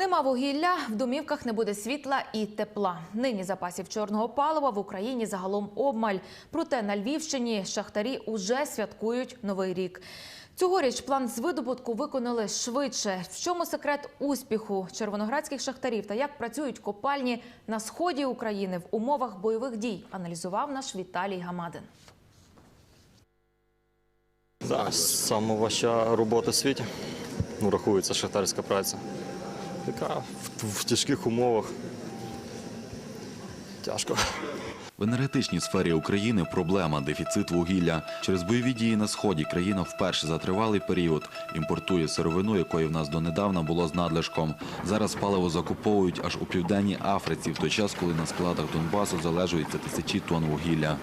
Нема вугілля, в домівках не буде світла і тепла. Нині запасів чорного палива в Україні загалом обмаль. Проте на Львівщині шахтарі уже святкують новий рік. Цьогоріч план з видобутку виконали швидше. В чому секрет успіху червоноградських шахтарів та як працюють копальні на сході України в умовах бойових дій, аналізував наш Віталій Гамадин. Саме важча робота в світі. Рахується шахтарська праця. Яка в, в тяжких умовах. Тяжко. В енергетичній сфері України проблема дефіцит вугілля. Через бойові дії на сході країна вперше за тривалий період імпортує сировину, якої в нас донедавна було з надлишком. Зараз паливо закуповують аж у південній Африці, в той час, коли на складах Донбасу залежується тисячі тонн вугілля.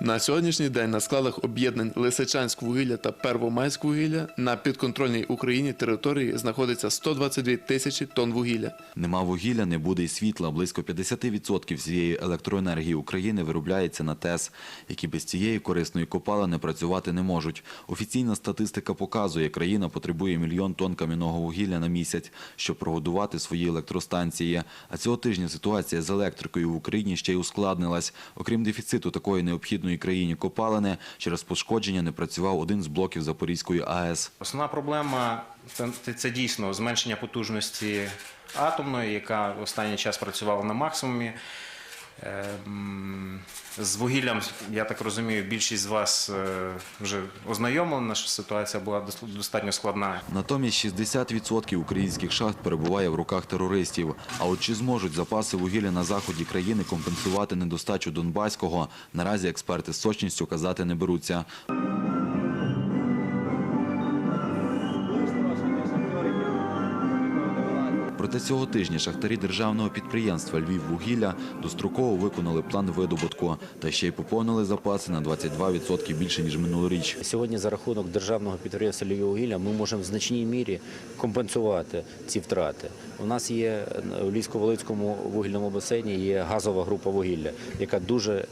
На сьогоднішній день на складах об'єднань Лисичанськ вугілля та Первомайськ вугілля на підконтрольній Україні території знаходиться 122 тисячі тонн вугілля. Нема вугілля, не буде й світла. Близько 50% всієї електроенергії України виробляється на ТЕС, які без цієї корисної копалини працювати не можуть. Офіційна статистика показує, країна потребує мільйон тонн кам'яного вугілля на місяць, щоб прогодувати свої електростанції. А цього тижня ситуація з електрикою в Україні ще й ускладнилась. Окрім дефіциту такої необхідної країні копалини, через пошкодження не працював один з блоків Запорізької АЕС. Основна проблема це, це дійсно зменшення потужності атомної, яка в останній час працювала на максимумі. Ем, З вугіллям, я так розумію, більшість з вас е, вже ознайомлена, що ситуація була дос- достатньо складна. Натомість 60% українських шахт перебуває в руках терористів. А от чи зможуть запаси вугілля на заході країни компенсувати недостачу Донбаського, наразі експерти з сочністю казати не беруться. Проте цього тижня шахтарі державного підприємства «Львіввугілля» достроково виконали план видобутку та ще й поповнили запаси на 22% більше, ніж минулоріч. Сьогодні за рахунок державного підприємства «Львіввугілля» ми можемо в значній мірі компенсувати ці втрати. У нас є в Львівсько-Волинському вугільному басейні є газова група вугілля, яка дуже е,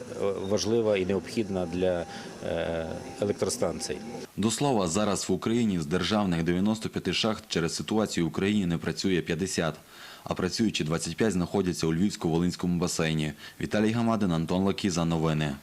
важлива і необхідна для е, електростанцій. До слова, зараз в Україні з державних 95 шахт через ситуацію в Україні не працює 50, а працюючі 25 знаходяться у Львівсько-Волинському басейні. Віталій Гамадин, Антон Лакіза. Новини.